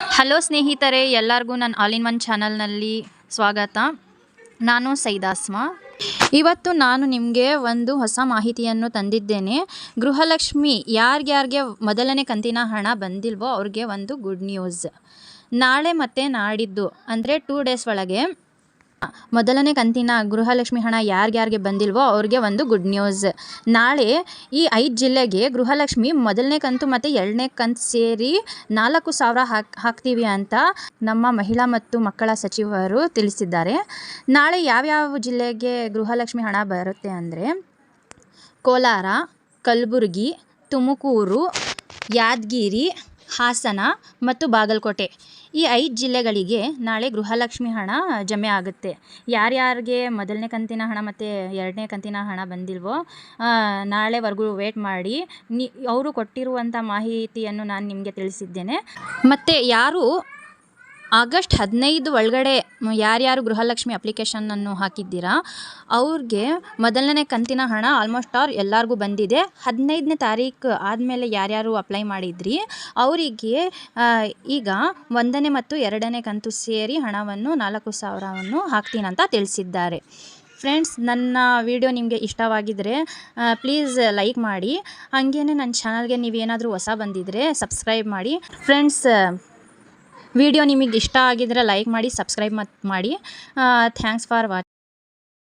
Hello ಸ್ನೇಹಿತರೆ, ಎಲ್ಲರಿಗೂ ನನ್ನ ಆಲ್ ಇನ್ ಒನ್ ಚಾನಲ್ನಲ್ಲಿ ಸ್ವಾಗತ. ನಾನು ಸೈದಾಸ್ಮಾ ಇವತ್ತು ನಾನು ನಿಮಗೆ ಒಂದು ಹೊಸ ಮಾಹಿತಿಯನ್ನು ತಂದಿದ್ದೇನೆ. ಗೃಹಲಕ್ಷ್ಮಿ ಯಾರ್ಯಾರಿಗೆ ಮೊದಲನೇ ಕಂತಿನ ಹಣ ಬಂದಿಲ್ವೋ ಅವ್ರಿಗೆ ಒಂದು ಗುಡ್ ನ್ಯೂಸ್ ನಾಳೆ ಮತ್ತು ನಾಡಿದ್ದು, ಅಂದರೆ ಟೂ ಡೇಸ್ ಒಳಗೆ ಮೊದಲನೇ ಕಂತಿನ ಗೃಹಲಕ್ಷ್ಮಿ ಹಣ ಯಾರ್ಯಾರಿಗೆ ಬಂದಿಲ್ವೋ ಅವ್ರಿಗೆ ಒಂದು ಗುಡ್ ನ್ಯೂಸ್ ನಾಳೆ ಈ ಐದು ಜಿಲ್ಲೆಗೆ ಗೃಹಲಕ್ಷ್ಮಿ ಮೊದಲನೇ ಕಂತು ಮತ್ತು ಎರಡನೇ ಕಂತು ಸೇರಿ ನಾಲ್ಕು ಸಾವಿರ ಹಾಕ್, ಹಾಕ್ತೀವಿ ಅಂತ ನಮ್ಮ ಮಹಿಳಾ ಮತ್ತು ಮಕ್ಕಳ ಸಚಿವರು ತಿಳಿಸಿದ್ದಾರೆ. ನಾಳೆ ಯಾವ್ಯಾವ ಜಿಲ್ಲೆಗೆ ಗೃಹಲಕ್ಷ್ಮಿ ಹಣ ಬರುತ್ತೆ ಅಂದರೆ ಕೋಲಾರ, ಕಲಬುರಗಿ, ತುಮಕೂರು, ಯಾದಗಿರಿ ಹಾಸನ ಮತ್ತು ಬಾಗಲಕೋಟೆ. ಈ ಐದು ಜಿಲ್ಲೆಗಳಿಗೆ ನಾಳೆ ಗೃಹಲಕ್ಷ್ಮಿ ಹಣ ಜಮೆ ಆಗುತ್ತೆ. ಯಾರ್ಯಾರಿಗೆ ಮೊದಲನೇ ಕಂತಿನ ಹಣ ಮತ್ತು ಎರಡನೇ ಕಂತಿನ ಹಣ ಬಂದಿಲ್ವೋ ನಾಳೆವರೆಗೂ ವೇಟ್ ಮಾಡಿ. ನಿ, ಅವರು ಕೊಟ್ಟಿರುವಂಥ ಮಾಹಿತಿಯನ್ನು ನಾನು ನಿಮಗೆ ತಿಳಿಸಿದ್ದೇನೆ. ಮತ್ತು ಯಾರು ಆಗಸ್ಟ್ ಹದಿನೈದು ಒಳಗಡೆ ಯಾರ್ಯಾರು ಗೃಹಲಕ್ಷ್ಮಿ ಅಪ್ಲಿಕೇಶನನ್ನು ಹಾಕಿದ್ದೀರಾ, ಅವ್ರಿಗೆ ಮೊದಲನೇ ಕಂತಿನ ಹಣ ಆಲ್ಮೋಸ್ಟ್ ಆರ್ ಎಲ್ಲರಿಗೂ ಬಂದಿದೆ. ಹದಿನೈದನೇ ತಾರೀಕು ಆದಮೇಲೆ ಯಾರ್ಯಾರು ಅಪ್ಲೈ ಮಾಡಿದ್ರಿ, ಅವರಿಗೆ ಈಗ ಒಂದನೇ ಮತ್ತು ಎರಡನೇ ಕಂತು ಸೇರಿ ಹಣವನ್ನು ನಾಲ್ಕು ಸಾವಿರವನ್ನು ಹಾಕ್ತೀನಂತ ತಿಳಿಸಿದ್ದಾರೆ. ಫ್ರೆಂಡ್ಸ್, ನನ್ನ ವಿಡಿಯೋ ನಿಮಗೆ ಇಷ್ಟವಾಗಿದ್ದರೆ ಪ್ಲೀಸ್ ಲೈಕ್ ಮಾಡಿ. ಹಾಗೇ ನನ್ನ ಚಾನಲ್ಗೆ ನೀವೇನಾದರೂ ಹೊಸ ಬಂದಿದ್ದರೆ ಸಬ್ಸ್ಕ್ರೈಬ್ ಮಾಡಿ. ಫ್ರೆಂಡ್ಸ್ ವಿಡಿಯೋ ನಿಮಗೆ ಇಷ್ಟ ಆಗಿದ್ರೆ ಲೈಕ್ ಮಾಡಿ ಸಬ್ಸ್ಕ್ರೈಬ್ ಮತ್ತು ಮಾಡಿ. Thanks for watch